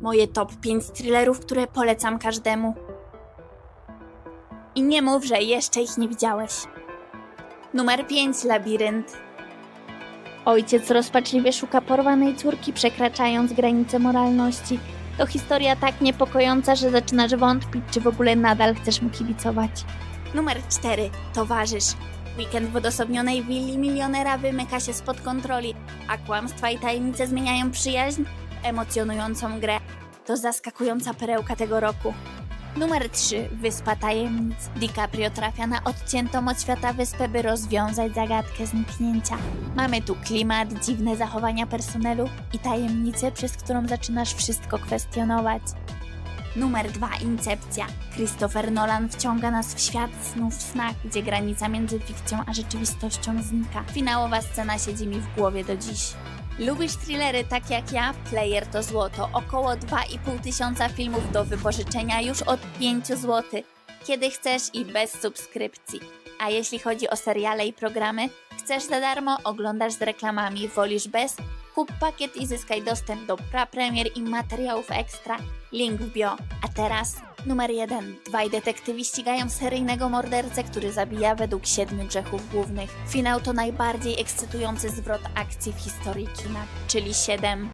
Moje top 5 thrillerów, które polecam każdemu. I nie mów, że jeszcze ich nie widziałeś. Numer 5 Labirynt. Ojciec rozpaczliwie szuka porwanej córki, przekraczając granice moralności. To historia tak niepokojąca, że zaczynasz wątpić, czy w ogóle nadal chcesz mu kibicować. Numer 4. Towarzysz. Weekend w odosobnionej willi milionera wymyka się spod kontroli, a kłamstwa i tajemnice zmieniają przyjaźń w emocjonującą grę. To zaskakująca perełka tego roku. Numer 3. Wyspa Tajemnic. DiCaprio trafia na odciętą od świata wyspę, by rozwiązać zagadkę zniknięcia. Mamy tu klimat, dziwne zachowania personelu i tajemnicę, przez którą zaczynasz wszystko kwestionować. Numer 2. Incepcja. Christopher Nolan wciąga nas w świat snów w snach, gdzie granica między fikcją a rzeczywistością znika. Finałowa scena siedzi mi w głowie do dziś. Lubisz thrillery tak jak ja? Player to złoto. Około 2,5 tysiąca filmów do wypożyczenia już od 5 zł. Kiedy chcesz i bez subskrypcji. A jeśli chodzi o seriale i programy, chcesz za darmo, oglądasz z reklamami, wolisz bez? Kup pakiet i zyskaj dostęp do prapremier i materiałów ekstra. Link w bio. A teraz numer jeden. Dwaj detektywi ścigają seryjnego mordercę, który zabija według siedmiu grzechów głównych. Finał to najbardziej ekscytujący zwrot akcji w historii kina, czyli 7.